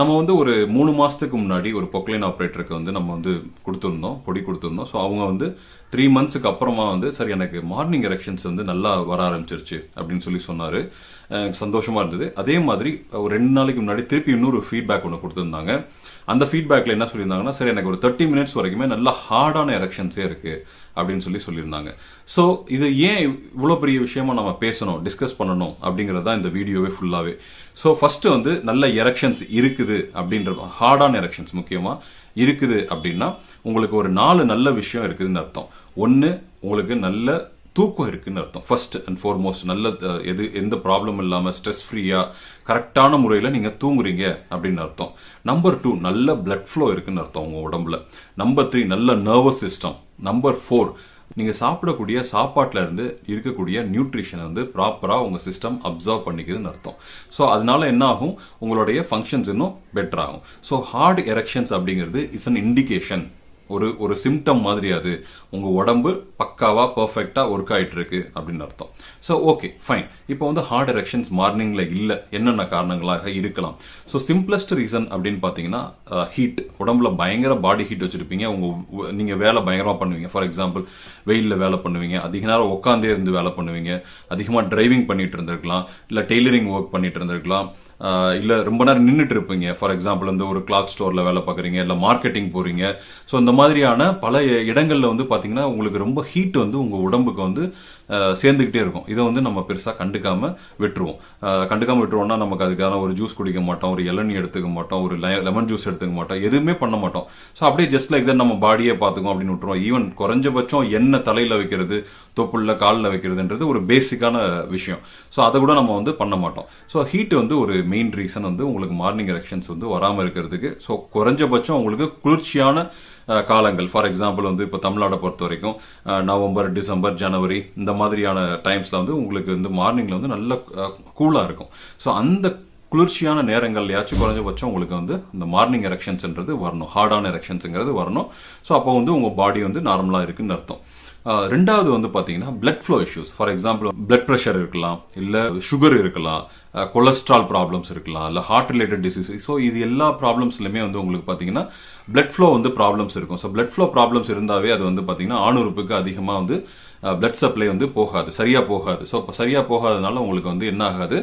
நம்ம வந்து ஒரு மூணு மாசத்துக்கு முன்னாடி ஒரு பொக்லைன் ஆப்ரேட்டருக்கு வந்து நம்ம வந்து கொடுத்துருந்தோம் பொடி கொடுத்துருந்தோம். ஸோ அவங்க வந்து த்ரீ மந்த்ஸுக்கு அப்புறமா வந்து சரி எனக்கு மார்னிங் எரெக்ஷன்ஸ் வந்து நல்லா வர ஆரம்பிச்சிருச்சு அப்படின்னு சொல்லி சொன்னாரு. சந்தோஷமா இருந்தது. அதே மாதிரி ஒரு ரெண்டு நாளைக்கு முன்னாடி திருப்பி இன்னொரு ஃபீட்பேக் ஒன்று கொடுத்துருந்தாங்க. அந்த ஃபீட்பேக்ல என்ன சொல்லியிருந்தாங்கன்னா சரி எனக்கு ஒரு தேர்ட்டி மினிட்ஸ் வரைக்குமே நல்ல ஹார்டான எரெக்ஷன்ஸே இருக்கு அப்படின்னு சொல்லி சொல்லியிருந்தாங்க. ஸோ இது ஏன் இவ்வளோ பெரிய விஷயமா நம்ம பேசணும் டிஸ்கஸ் பண்ணணும் அப்படிங்கிறது தான் இந்த வீடியோவே ஃபுல்லாவே ஸோ ஃபர்ஸ்ட் வந்து நல்ல எரெக்ஷன்ஸ் இருக்குது அப்படின்ற ஹார்டான எரெக்ஷன்ஸ் முக்கியமா இருக்குது அப்படின்னா உங்களுக்கு ஒரு நாலு நல்ல விஷயம் இருக்குதுன்னு அர்த்தம். ஒன்று உங்களுக்கு நல்ல தூக்கம் இருக்குன்னு அர்த்தம். ஃபர்ஸ்ட் அண்ட் ஃபார்மோஸ்ட் நல்ல எது எந்த ப்ராப்ளம் இல்லாமல் ஸ்ட்ரெஸ் ஃப்ரீயாக கரெக்டான முறையில் நீங்கள் தூங்குறீங்க அப்படின்னு அர்த்தம். நம்பர் டூ நல்ல பிளட் ஃப்ளோ இருக்குன்னு அர்த்தம் உங்கள் உடம்புல. நம்பர் த்ரீ நல்ல நர்வஸ் சிஸ்டம் நம்பர் ஃபோர் நீங்கள் சாப்பிடக்கூடிய சாப்பாட்டில் இருந்து இருக்கக்கூடிய நியூட்ரிஷனை வந்து ப்ராப்பராக உங்கள் சிஸ்டம் அப்சர்வ் பண்ணிக்குதுன்னு அர்த்தம். ஸோ அதனால என்ன ஆகும்? உங்களுடைய ஃபங்க்ஷன்ஸ் இன்னும் பெட்டர் ஆகும். ஸோ ஹார்ட் எரெக்ஷன்ஸ் அப்படிங்கிறது இஸ் அன் இண்டிகேஷன் ஒரு ஒரு சிம்டம் மாதிரி அது. உங்க உடம்பு பக்காவா பெர்ஃபெக்டா ஒர்க் ஆயிட்டு இருக்கு அப்படின்னு அர்த்தம். ஸோ ஓகே ஃபைன் இப்போ வந்து ஹார்ட் எரெக்ஷன்ஸ் மார்னிங்ல இல்ல. என்னென்ன காரணங்களாக இருக்கலாம்? ஸோ சிம்பிளஸ்ட் ரீசன் அப்படின்னு பாத்தீங்கன்னா uh, ஹீட் உடம்புல பயங்கர பாடி ஹீட் வச்சிருப்பீங்க. உங்க நீங்க வேலை பயங்கரமா பண்ணுவீங்க. ஃபார் எக்ஸாம்பிள் வெயில்ல வேலை பண்ணுவீங்க. அதிக நேரம் உட்காந்தே இருந்து வேலை பண்ணுவீங்க. அதிகமா டிரைவிங் பண்ணிட்டு இருந்திருக்கலாம். இல்ல டெய்லரிங் ஒர்க் பண்ணிட்டு இருந்திருக்கலாம். Uh, இல்ல ரொம்ப நேரம் நின்னுட்டு இருப்பீங்க. ஃபார் எக்ஸாம்பிள் வந்து ஒரு கிளாத் ஸ்டோர்ல வேலை பார்க்குறீங்க இல்ல மார்க்கெட்டிங் போறீங்க. ஸோ இந்த மாதிரியான பல இடங்கள்ல வந்து பாத்தீங்கன்னா உங்களுக்கு ரொம்ப ஹீட் வந்து உங்க உடம்புக்கு வந்து சேர்ந்துக்கிட்டே சேர்ந்துகிட்டே இருக்கும். இதை வந்து நம்ம பெருசா கண்டுக்காம விட்டுருவோம். கண்டுக்காமல் கண்டுக்காம விட்டுருவோம்னா நமக்கு அதுக்கான ஒரு ஜூஸ் குடிக்க மாட்டோம் ஒரு இளநீ எடுத்துக்க மாட்டோம் ஒரு லெமன் ஜூஸ் எடுத்துக்க மாட்டோம் எதுவுமே பண்ண மாட்டோம். ஸோ அப்படியே ஜஸ்ட் லைக் தான் நம்ம பாடியே பார்த்துக்கும் அப்படின்னு விட்டுருவோம். ஈவன் குறைஞ்சபட்சம் எண்ணெய் தலையில வைக்கிறது தொப்புள்ள காலில் வைக்கிறதுன்றது ஒரு பேசிக்கான விஷயம். ஸோ அதை கூட நம்ம வந்து பண்ண மாட்டோம். ஸோ ஹீட் வந்து ஒரு மெயின் ரீசன் வந்து உங்களுக்கு மார்னிங் எரெக்ஷன்ஸ் வந்து வராமல் இருக்கிறதுக்கு. ஸோ குறைஞ்சபட்சம் உங்களுக்கு குளிர்ச்சியான காலங்கள். ஃபார் எக்ஸாம்பிள் வந்து இப்போ தமிழ்நாடை பொறுத்த வரைக்கும் நவம்பர் டிசம்பர் ஜனவரி இந்த மாதிரியான டைம்ஸ்ல வந்து உங்களுக்கு வந்து மார்னிங்ல வந்து நல்ல கூலா இருக்கும். ஸோ அந்த குளிர்ச்சியான நேரங்கள்லயாச்சும் குறைஞ்சபட்சம் உங்களுக்கு வந்து இந்த மார்னிங் எரெக்ஷன்ஸ்ன்றது வரணும். ஹார்டான எரெக்ஷன்ஸ்ங்கிறது வரணும். ஸோ அப்போ வந்து உங்க பாடி வந்து நார்மலா இருக்குன்னு அர்த்தம். ரெண்டாவது வந்து பாத்தீங்கன்னா blood flow issues for example blood pressure இருக்கலாம் இல்ல சுகர் இருக்கலாம் கொலஸ்ட்ரால் ப்ராப்ளம்ஸ் இருக்கலாம் இல்லை ஹார்ட் ரிலேட்டட் டிசீஸ் ஸோ இது எல்லா ப்ராப்ளம்ஸ்லையுமே வந்து உங்களுக்கு பார்த்தீங்கன்னா பிளட் ஃப்ளோ வந்து ப்ராப்ளம்ஸ் இருக்கும். ஸோ பிளட் ஃப்ளோ ப்ராப்ளம்ஸ் இருந்தாவே அது வந்து பார்த்தீங்கன்னா ஆணுறுப்புக்கு அதிகமாக வந்து பிளட் சப்ளை வந்து போகாது. சரியாக போகாது. ஸோ இப்போ சரியாக போகாதனால உங்களுக்கு வந்து என்ன ஆகாது?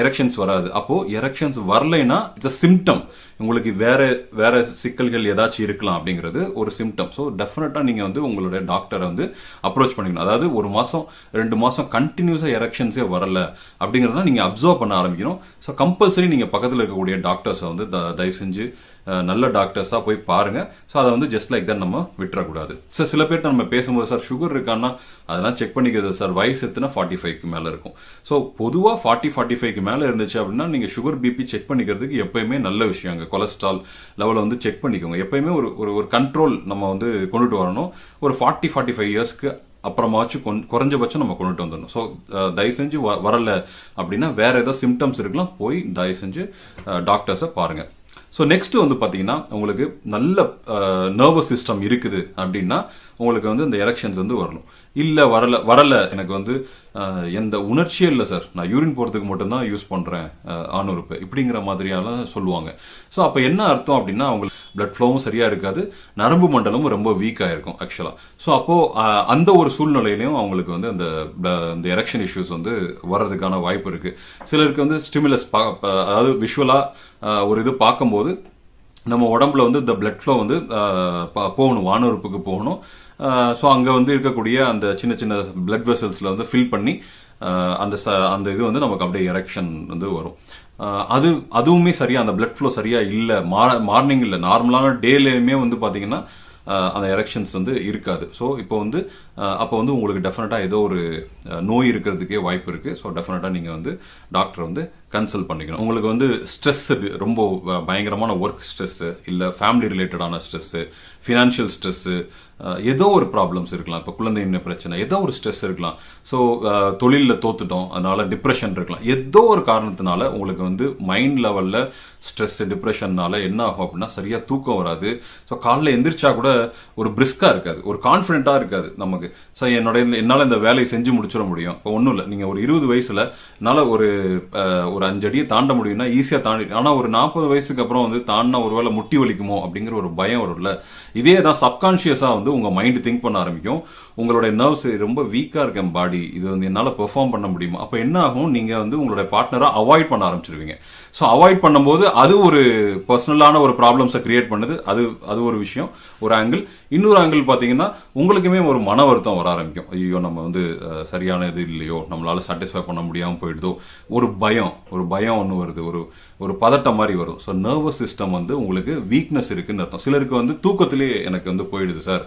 எரெக்ஷன்ஸ் வராது. அப்போது எரெக்ஷன்ஸ் வரலைன்னா இட்ஸ் சிம்டம் உங்களுக்கு வேற வேற சிக்கல்கள் ஏதாச்சும் இருக்கலாம் அப்படிங்கிறது ஒரு சிம்டம் ஸோ டெஃபினட்டாக நீங்கள் வந்து உங்களுடைய டாக்டரை வந்து அப்ரோச் பண்ணிக்கணும். அதாவது ஒரு மாதம் ரெண்டு மாதம் கண்டினியூஸாக எரெக்ஷன்ஸே வரல அப்படிங்கிறத நீங்கள் அப்சர்வ் பண்ண ஆரம்பிக்கணும். ஸோ கம்பல்சரி நீங்கள் பக்கத்தில் இருக்கக்கூடிய டாக்டர்ஸை வந்து த- தயவு செஞ்சு நல்ல டாக்டர்ஸாக போய் பாருங்க. ஸோ அதை வந்து ஜஸ்ட் லைக் தான் நம்ம விட்டுறக்கூடாது. சார் சில பேர்ட்ட நம்ம பேசும்போது சார் சுகர் இருக்கான்னா அதெல்லாம் செக் பண்ணிக்கிறது சார். வயசு எத்தனை? ஃபார்ட்டி ஃபைவ்க்கு மேலே இருக்கும். ஸோ பொதுவாக ஃபார்ட்டி ஃபார்ட்டி ஃபைவ்க்கு மேலே இருந்துச்சு அப்படின்னா நீங்கள் சுகர் பிபி செக் பண்ணிக்கிறதுக்கு எப்பயுமே நல்ல விஷயங்க கொலஸ்ட்ரால் லெவலை வந்து செக் பண்ணிக்கோங்க. எப்பயுமே ஒரு ஒரு கண்ட்ரோல் நம்ம வந்து கொண்டுட்டு வரணும். ஒரு ஃபார்ட்டி ஃபார்ட்டி ஃபைவ் இயர்ஸ்க்கு அப்புறமாச்சும் கொண் குறைஞ்சபட்சம் நம்ம கொண்டுட்டு வந்துடணும். ஸோ தயவு செஞ்சு வ- வரல அப்படின்னா வேற ஏதோ சிம்டம்ஸ் இருக்கலாம் போய் தயவு செஞ்சு டாக்டர்ஸை பாருங்க. ஸோ நெக்ஸ்ட் வந்து பாத்தீங்கன்னா உங்களுக்கு நல்ல நர்வஸ் சிஸ்டம் இருக்குது அப்படின்னா உங்களுக்கு வந்து இந்த எலெக்ஷன்ஸ் வந்து வரணும். இல்லை வரல வரல எனக்கு வந்து எந்த உணர்ச்சியே இல்லை சார். நான் யூரின் போகிறதுக்கு மட்டும்தான் யூஸ் பண்ணுறேன் ஆணுறுப்பு. இப்படிங்கிற மாதிரியெல்லாம் சொல்லுவாங்க. ஸோ அப்போ என்ன அர்த்தம் அப்படின்னா அவங்களுக்கு பிளட் ஃப்ளோவும் சரியாக இருக்காது நரம்பு மண்டலமும் ரொம்ப வீக்காக இருக்கும் ஆக்சுவலாக ஸோ அப்போது அந்த ஒரு சூழ்நிலையிலையும் அவங்களுக்கு வந்து அந்த இந்த எரெக்ஷன் இஷ்யூஸ் வந்து வர்றதுக்கான வாய்ப்பு இருக்குது சிலருக்கு வந்து ஸ்டிமுலஸ் அதாவது விஷுவலாக ஒரு இது பார்க்கும்போது நம்ம உடம்புல வந்து இந்த பிளட் ஃப்ளோ வந்து போகணும் வானுறுப்புக்கு போகணும். ஸோ அங்கே வந்து இருக்கக்கூடிய அந்த சின்ன சின்ன பிளட் வெசல்ஸில் வந்து ஃபில் பண்ணி அந்த ச- அந்த இது வந்து நமக்கு அப்படியே எரெக்ஷன் வந்து வரும். அது அதுவுமே சரியா அந்த பிளட் ஃப்ளோ சரியா மா மார்னிங் இல்லை நார்மலான டேலேயுமே வந்து பார்த்தீங்கன்னா அந்த எரெக்ஷன்ஸ் வந்து இருக்காது. ஸோ இப்போ வந்து அப்போ வந்து உங்களுக்கு டெஃபினட்டாக ஏதோ ஒரு நோய் இருக்கிறதுக்கே வாய்ப்பு இருக்குது ஸோ டெஃபினட்டாக நீங்கள் வந்து டாக்டர் வந்து கன்சல்ட் பண்ணிக்கணும். உங்களுக்கு வந்து ஸ்ட்ரெஸ் ரொம்ப பயங்கரமான ஒர்க் ஸ்ட்ரெஸ்ஸு இல்லை ஃபேமிலி ரிலேட்டடான ஸ்ட்ரெஸ்ஸு ஃபினான்ஷியல் ஸ்ட்ரெஸ்ஸு ஏதோ ஒரு ப்ராப்ளம்ஸ் இருக்கலாம். இப்போ குழந்தையின்மை பிரச்சனை ஏதோ ஒரு ஸ்ட்ரெஸ் இருக்கலாம். ஸோ தொழிலில் தோத்துட்டோம் அதனால டிப்ரெஷன் இருக்கலாம். ஏதோ ஒரு காரணத்தினால உங்களுக்கு வந்து மைண்ட் லெவலில் ஸ்ட்ரெஸ் டிப்ரெஷன்னால என்ன ஆகும் அப்படின்னா சரியாக தூக்கம் வராது. ஸோ காலைல எந்திரிச்சா கூட ஒரு பிரிஸ்காக இருக்காது. ஒரு கான்ஃபிடென்ட்டாக இருக்காது நமக்கு. ஸோ என்னோட என்னால் இந்த வேலையை செஞ்சு முடிச்சிட முடியும். இப்போ ஒன்றும் இல்லை. நீங்கள் ஒரு இருபது வயசில் என்னால் ஒரு ஒரு அஞ்சு அடியை தாண்ட முடியும்னா ஈஸியாக தாண்டி ஆனால் ஒரு நாற்பது வயசுக்கு அப்புறம் வந்து தாண்டினா ஒருவேளை முட்டி வலிக்குமோ அப்படிங்கிற ஒரு பயம் வரும்ல. இதே தான் சப்கான்ஷியஸாக வந்து உங்கள் மைண்டு திங்க் பண்ண ஆரம்பிக்கும். உங்களுடைய நர்வ்ஸ் ரொம்ப வீக்காக இருக்கேன் பாடி. இது வந்து என்னால் பெர்ஃபார்ம் பண்ண முடியுமா? அப்போ என்ன ஆகும்? நீங்கள் வந்து உங்களுடைய பார்ட்னரை அவாய்ட் பண்ண ஆரம்பிச்சிருவீங்க. ஸோ அவாய்ட் பண்ணும்போது அது ஒரு பர்சனலான ஒரு ப்ராப்ளம்ஸை கிரியேட் பண்ணுது. அது அது ஒரு விஷயம். ஒரு ஆங்கிள் இன்னொரு ஆங்கிள் பார்த்தீங்கன்னா உங்களுக்குமே ஒரு மன வருத்தம் வர ஆரம்பிக்கும். ஐயோ நம்ம வந்து சரியான இது இல்லையோ. நம்மளால சாட்டிஸ்ஃபை பண்ண முடியாமல் போயிடுதோ. ஒரு பயம். ஒரு பயம் ஒன்று வருது ஒரு ஒரு பதட்டம் மாதிரி வரும். ஸோ நர்வஸ் சிஸ்டம் வந்து உங்களுக்கு வீக்னஸ் இருக்குன்னு அர்த்தம். சிலருக்கு வந்து தூக்கத்திலேயே எனக்கு வந்து போயிடுது சார்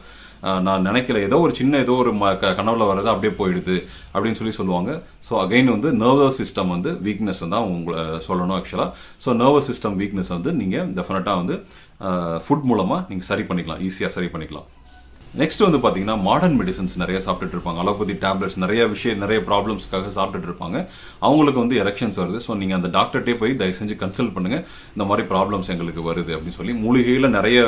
நான் நினைக்கல ஏதோ ஒரு சின்ன ஏதோ ஒரு ம- க- கனவுல வர்றது அப்படியே போயிடுது அப்படின்னு சொல்லி சொல்லுவாங்க. ஸோ அகைன் வந்து நர்வஸ் சிஸ்டம் வந்து வீக்னஸ் தான் உங்களை சொல்லணும் ஆக்சுவலாக ஸோ நர்வஸ் சிஸ்டம் வீக்னஸ் வந்து நீங்கள் டெஃபினட்டாக வந்து ஃபுட் மூலமாக நீங்கள் சரி பண்ணிக்கலாம் ஈஸியாக சரி பண்ணிக்கலாம். நெக்ஸ்ட் வந்து பாத்தீங்கன்னா மாடர்ன் மெடிசன்ஸ் நிறைய சாப்பிட்டுட்டு இருப்பாங்க. அலோபதி டேப்லெட்ஸ் நிறைய விஷயம் நிறைய ப்ராப்ளம்ஸ்க்காக சாப்பிட்டுட்டு இருப்பாங்க. அவங்களுக்கு வந்து எரெக்ஷன்ஸ் வருது. ஸோ நீங்க அந்த டாக்டர்கிட்டே போய் தயவு செஞ்சு கன்சல்ட் பண்ணுங்க. இந்த மாதிரி ப்ராப்ளம்ஸ் எங்களுக்கு வருது அப்படின்னு சொல்லி. மூலிகையில நிறைய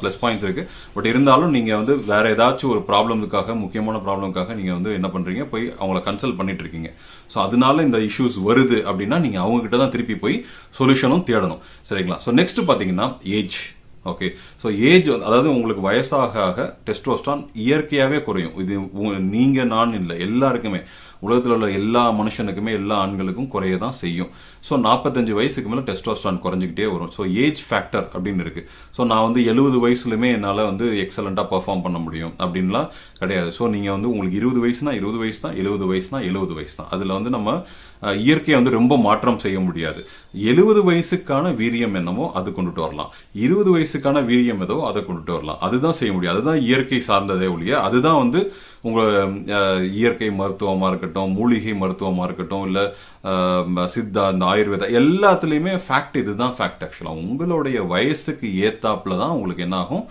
ப்ளஸ் பாயிண்ட்ஸ் இருக்கு. பட் இருந்தாலும் நீங்க வந்து வேற ஏதாச்சும் ஒரு ப்ராப்ளமுக்காக முக்கியமான ப்ராப்ளமுக்காக நீங்க வந்து என்ன பண்றீங்க? போய் அவங்கள கன்சல்ட் பண்ணிட்டு இருக்கீங்க. ஸோ அதனால இந்த இஷ்யூஸ் வருது அப்படின்னா நீங்க அவங்க கிட்ட தான் திருப்பி போய் சொல்யூஷனும் தேடணும். சரிங்களா? ஸோ நெக்ஸ்ட் பாத்தீங்கன்னா ஏஜ் ஓகே ஸோ ஏஜ் அதாவது உங்களுக்கு வயசாக ஆக டெஸ்டோஸ்டான் இயற்கையாகவே குறையும். இது உங்க- நீங்க நான் இல்லை. எல்லாருக்குமே. உலகத்தில் உள்ள எல்லா மனுஷனுக்குமே எல்லா ஆண்களுக்கும் குறைய தான் செய்யும். ஸோ நாற்பத்தஞ்சு வயசுக்கு மேலே டெஸ்டோஸ்டான் குறைஞ்சிக்கிட்டே வரும். ஸோ ஏஜ் ஃபேக்டர் அப்படின்னு இருக்கு. ஸோ நான் வந்து எழுபது வயசுலுமே என்னால் வந்து எக்ஸலண்ட்டாக பெர்ஃபார்ம் பண்ண முடியும். அப்படின்லாம் கிடையாது. ஸோ நீங்கள் வந்து உங்களுக்கு இருபது வயசுனா இருபது வயசு தான் எழுபது வயசுனா எழுபது வயசு தான். அதில் வந்து நம்ம இயற்கையை வந்து ரொம்ப மாற்றம் செய்ய முடியாது. எழுபது வயசுக்கான வீரியம் என்னமோ அது கொண்டுட்டு வரலாம். இருபது வயசு வயசுக்கான வீரியம் ஏதோ அதை கொண்டுட்டு வரலாம். அதுதான் செய்ய முடியும். அதுதான் இயற்கை சார்ந்ததே ஒழிய அதுதான் வந்து உங்க இயற்கை மருத்துவமா இருக்கட்டும் மூலிகை மருத்துவமா இருக்கட்டும் இல்ல சித்தா இந்த ஆயுர்வேதா எல்லாத்துலயுமே ஃபேக்ட் இதுதான் ஃபேக்ட் ஆக்சுவலா உங்களுடைய வயசுக்கு ஏத்தாப்புல தான் உங்களுக்கு என்ன ஆகும்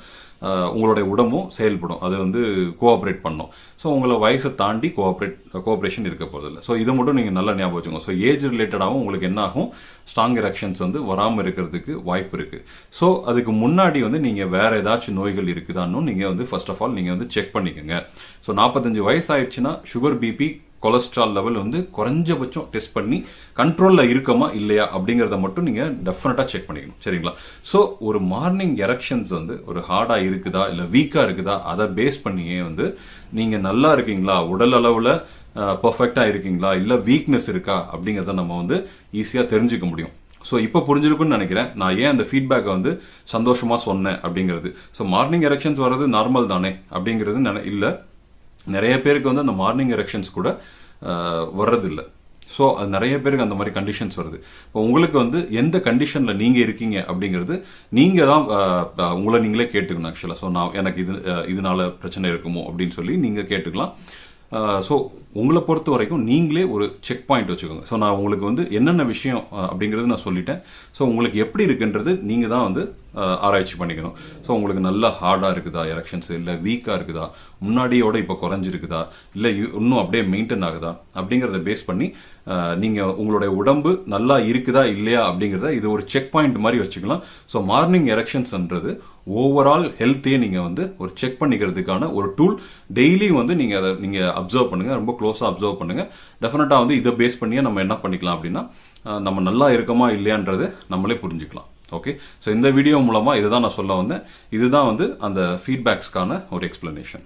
உங்களுடைய உடம்பும் செயல்படும். அது வந்து கோஆப்ரேட் பண்ணும். ஸோ உங்களை வயசை தாண்டி கோஆப்ரேட் கோஆப்ரேஷன் இருக்க போகிறதில்ல ஸோ இதை மட்டும் நீங்கள் நல்லா ஞாபகம் வச்சுக்கோங்க. ஸோ ஏஜ் ரிலேட்டடாகவும் உங்களுக்கு என்ன ஆகும்? ஸ்ட்ராங் எரக்ஷன்ஸ் வந்து வராமல் இருக்கிறதுக்கு வாய்ப்பு இருக்குது ஸோ அதுக்கு முன்னாடி வந்து நீங்கள் வேறு ஏதாச்சும் நோய்கள் இருக்குதான்னு நீங்கள் வந்து ஃபர்ஸ்ட் ஆஃப் ஆல் நீங்கள் வந்து செக் பண்ணிக்கோங்க. ஸோ நாற்பத்தஞ்சு வயசு ஆயிடுச்சுன்னா சுகர் பிபி கொலஸ்ட்ரால் லெவல் வந்து குறைஞ்சபட்சம் டெஸ்ட் பண்ணி கண்ட்ரோலில் இருக்கமா இல்லையா அப்படிங்கிறத மட்டும் நீங்கள் டெஃபினட்டாக செக் பண்ணிக்கணும். சரிங்களா? ஸோ ஒரு மார்னிங் எரெக்ஷன்ஸ் வந்து ஒரு ஹார்டாக இருக்குதா இல்லை வீக்காக இருக்குதா அதை பேஸ் பண்ணியே வந்து நீங்கள் நல்லா இருக்கீங்களா? உடல் அளவில் பர்ஃபெக்டாக இருக்கீங்களா? இல்லை வீக்னஸ் இருக்கா? அப்படிங்கிறத நம்ம வந்து ஈஸியாக தெரிஞ்சுக்க முடியும். ஸோ இப்போ புரிஞ்சிருக்குன்னு நினைக்கிறேன். நான் ஏன் அந்த ஃபீட்பேக்கை வந்து சந்தோஷமாக சொன்னேன் அப்படிங்கிறது? ஸோ மார்னிங் எரெக்ஷன்ஸ் வர்றது நார்மல் தானே அப்படிங்கிறது நினை- இல்லை நிறைய பேருக்கு வந்து அந்த மார்னிங் எரெக்ஷன்ஸ் கூட வர்றதில்லை வர்றதில்ல. ஸோ அது நிறைய பேருக்கு அந்த மாதிரி கண்டிஷன்ஸ் வருது. இப்போ உங்களுக்கு வந்து எந்த கண்டிஷனில் நீங்கள் இருக்கீங்க அப்படிங்கிறது நீங்கள் தான் உங்களை நீங்களே கேட்டுக்கணும் ஆக்சுவலாக ஸோ நான் எனக்கு இது இதனால பிரச்சனை இருக்குமோ அப்படின்னு சொல்லி நீங்கள் கேட்டுக்கலாம். ஸோ உங்களை பொறுத்த வரைக்கும் நீங்களே ஒரு செக் பாயிண்ட் வச்சுக்கோங்க. ஸோ நான் உங்களுக்கு வந்து என்னென்ன விஷயம் அப்படிங்கிறது நான் சொல்லிட்டேன். ஸோ உங்களுக்கு எப்படி இருக்குன்றது நீங்கள் தான் வந்து ஆராய்ச்சி பண்ணிக்கணும். ஸோ உங்களுக்கு நல்லா ஹார்டாக இருக்குதா? எலெக்ஷன்ஸ் இல்லை வீக்காக இருக்குதா? முன்னாடியோட இப்போ குறைஞ்சிருக்குதா? இல்லை இன்னும் அப்படியே மெயின்டைன் ஆகுதா? அப்படிங்கிறத பேஸ் பண்ணி நீங்கள் உங்களுடைய உடம்பு நல்லா இருக்குதா இல்லையா அப்படிங்கிறத இது ஒரு செக் பாயிண்ட் மாதிரி வச்சுக்கலாம். ஸோ மார்னிங் எலெக்ஷன்ஸ்ன்றது ஓவரால் ஹெல்த்தையே நீங்கள் வந்து ஒரு செக் பண்ணிக்கிறதுக்கான ஒரு டூல் டெய்லி வந்து நீங்கள் அதை நீங்கள் அப்சர்வ் பண்ணுங்கள் ரொம்ப க்ளோஸாக அப்சர்வ் பண்ணுங்க. டெஃபினட்டாக வந்து இதை பேஸ் பண்ணியே நம்ம என்ன பண்ணிக்கலாம் அப்படின்னா நம்ம நல்லா இருக்கோமா இல்லையான்றது நம்மளே புரிஞ்சுக்கலாம். ஓகே ஸோ இந்த வீடியோ மூலமாக இதுதான் நான் சொல்ல வந்தேன். இதுதான் வந்து அந்த ஃபீட்பேக்ஸ்க்கான ஒரு எக்ஸ்பிளனேஷன்